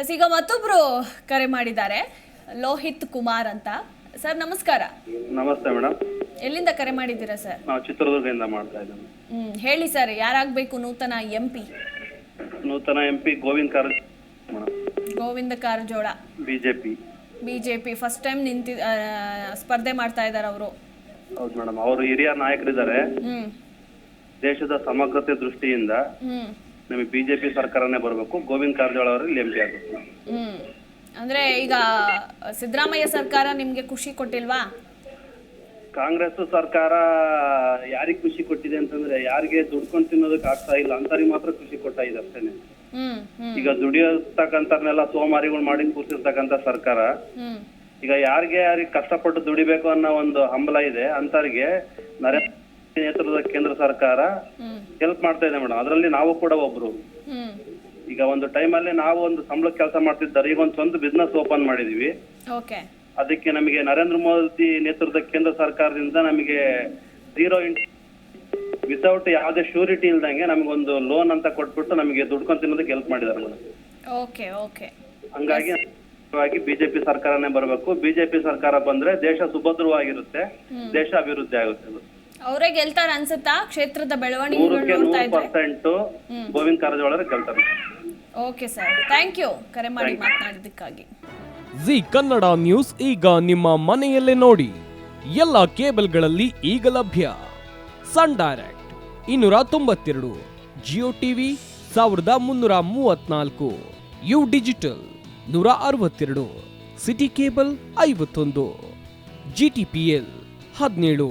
S, ಈಗ ಮತ್ತೊಬ್ರು ಕರೆ ಮಾಡಿದ್ದಾರೆ ಲೋಹಿತ್ ಕುಮಾರ್ ಅಂತ. ಸರ್ ನಮಸ್ಕಾರ. ನಮಸ್ತೆ ಮೇಡಮ್. ಎಲ್ಲಿಂದ ಕರೆ ಮಾಡಿದ್ದೀರಾ ಸರ್? ನಾವು ಚಿತ್ರದುರ್ಗದಿಂದ ಮಾಡ್ತಾ ಇದ್ದೀವಿ. ಹ್ಮ್ ಹೇಳಿ ಸರ್ ಯಾರಾಗಬೇಕು ನೂತನ ಎಂ ಪಿ? ನೂತನ M P Govind Karajol madam. Govinda Karajol. BJP. BJP first time ನಿಂತಿ ಆ, ಸ್ಪರ್ಧೆ ಮಾಡ್ತಾ ಇದ್ದಾರೆ ಅವರು. ಹೌದು ಮೇಡಮ್ ಅವರು ಹಿರಿಯ ನಾಯಕರಿದ್ದಾರೆ. ಹ್ಮ್. ದೇಶದ ಸಮಗ್ರತೆ ದೃಷ್ಟಿಯಿಂದ ಹ್ಮ್. ನಮಗೆ ಬಿಜೆಪಿ ಸರ್ಕಾರನೇ ಬರಬೇಕು. ಗೋವಿಂದ ಕಾರಜೋಳ ಅವರು ಇಲ್ಲಿ ಎಂ ಪಿ ಆಗಬೇಕು ಹ್ಮ್. ಅಂದ್ರೆ ಈಗ ಸಿದ್ದರಾಮಯ್ಯ ಸರ್ಕಾರ ನಿಮ್ಗೆ ಖುಷಿ ಕೊಟ್ಟಿಲ್ವಾ? ಕಾಂಗ್ರೆಸ್ ಸರ್ಕಾರ ಯಾರಿಗೆ ಖುಷಿ ಕೊಟ್ಟಿದೆ ಅಂತಂದ್ರೆ ಯಾರಿಗೆ ದುಡ್ಕೊಂಡ್ ತಿನ್ನೋದಕ್ಕೆ ಆಗ್ತಾ ಇಲ್ಲ ಅಂತವ್ರಿಗೆ ಮಾತ್ರ ಖುಷಿ ಕೊಟ್ಟ ಇದೆ ಅಷ್ಟೇನೆ ಹ್ಮ್ ಹ್ಮ್. ಈಗ ದುಡಿಯತಕ್ಕಂಥವ್ರನ್ನೆಲ್ಲ ಸೋಮಾರಿಗಳು ಮಾಡಿ ಕೂರ್ಸಿರ್ತಕ್ಕಂಥ ಸರ್ಕಾರ. ಹ್ಮ್. ಈಗ ಯಾರಿಗೆ ಯಾರಿಗೆ ಕಷ್ಟಪಟ್ಟು ದುಡಿಬೇಕು ಅನ್ನೋ ಒಂದು ಹಂಬಲ ಇದೆ ಅಂತವ್ರಿಗೆ ನರೇಂದ್ರ ನೇತೃತ್ವದ ಕೇಂದ್ರ ಸರ್ಕಾರ ಹೆಲ್ಪ್ ಮಾಡ್ತಾ ಇದೆ ಮೇಡಮ್. ಅದರಲ್ಲಿ ನಾವು ಕೂಡ ಒಬ್ರು. ಹ್ಮ್. ಈಗ ಒಂದು ಅಲ್ಲಿ ನಾವು ಒಂದು ಸಂಬಳ ಕೆಲಸ ಮಾಡ್ತಿದ್ದಾರೆ. ಈಗ ಒಂದು ಸ್ವಂತ ಬಿಸ್ನೆಸ್ ಓಪನ್ ಮಾಡಿದೀವಿ. ಓಕೆ. ಅದಕ್ಕೆ ನಮಗೆ ನರೇಂದ್ರ ಮೋದಿ ನೇತೃತ್ವದ ಕೇಂದ್ರ ಸರ್ಕಾರದಿಂದ ನಮಗೆ ಝೀರೋ ಇಂಟ್ ವಿತೌಟ್ ಯಾವುದೇ ಶ್ಯೂರಿಟಿ ಇಲ್ದಂಗೆ ಒಂದು ಲೋನ್ ಅಂತ ಕೊಟ್ಬಿಟ್ಟು ನಮಗೆ ದುಡ್ಕೊಂಡ್ ತಿನ್ನೋದಕ್ಕೆ ಹೆಲ್ಪ್ ಮಾಡಿದ್ದಾರೆ ಮೇಡಮ್. Okay okay. ಹಂಗಾಗಿ ಬಿಜೆಪಿ ಸರ್ಕಾರನೇ ಬರಬೇಕು. ಬಿಜೆಪಿ ಸರ್ಕಾರ ಬಂದ್ರೆ ದೇಶ ಸುಭದ್ರವಾಗಿರುತ್ತೆ. ದೇಶ ಅಭಿವೃದ್ಧಿ ಆಗುತ್ತೆ ಅದು. ಅವರೇ ಗೆಲ್ತಾರ ಅನ್ಸುತ್ತಾ? ಕ್ಷೇತ್ರದ ಬೆಳವಣಿಗೆ ನೋಡ್ತಾ ನೂರು ಇದ್ರೆ? ಪರ್ಸೆಂಟ್ ಗೋವಿಂದ್ ಕಾರಜೋಳ ಗೆಲ್ತಾರೆ. Okay sir. ಥ್ಯಾಂಕ್ ಯು ಕರೆ ಮಾಡಿ ಮಾತನಾಡಿದ್ದಕ್ಕಾಗಿ. ಜಿ ಕನ್ನಡ ನ್ಯೂಸ್ ಈಗ ನಿಮ್ಮ ಮನೆಯಲ್ಲೇ ನೋಡಿ. ಎಲ್ಲ ಕೇಬಲ್ಗಳಲ್ಲಿ ಈಗ ಲಭ್ಯ. ಸನ್ ಡೈರೆಕ್ಟ್ ಇನ್ನೂರ ತೊಂಬತ್ತೆರಡು ಜಿಯೋ ಟಿವಿ ಸಾವಿರದ ಮುನ್ನೂರ ಮೂವತ್ನಾಲ್ಕು ಯು ಡಿಜಿಟಲ್ ನೂರ ಅರವತ್ತೆರಡು ಸಿಟಿ ಕೇಬಲ್ ಐವತ್ತೊಂದು ಜಿ ಟಿ ಪಿ ಎಲ್ ಹದಿನೇಳು.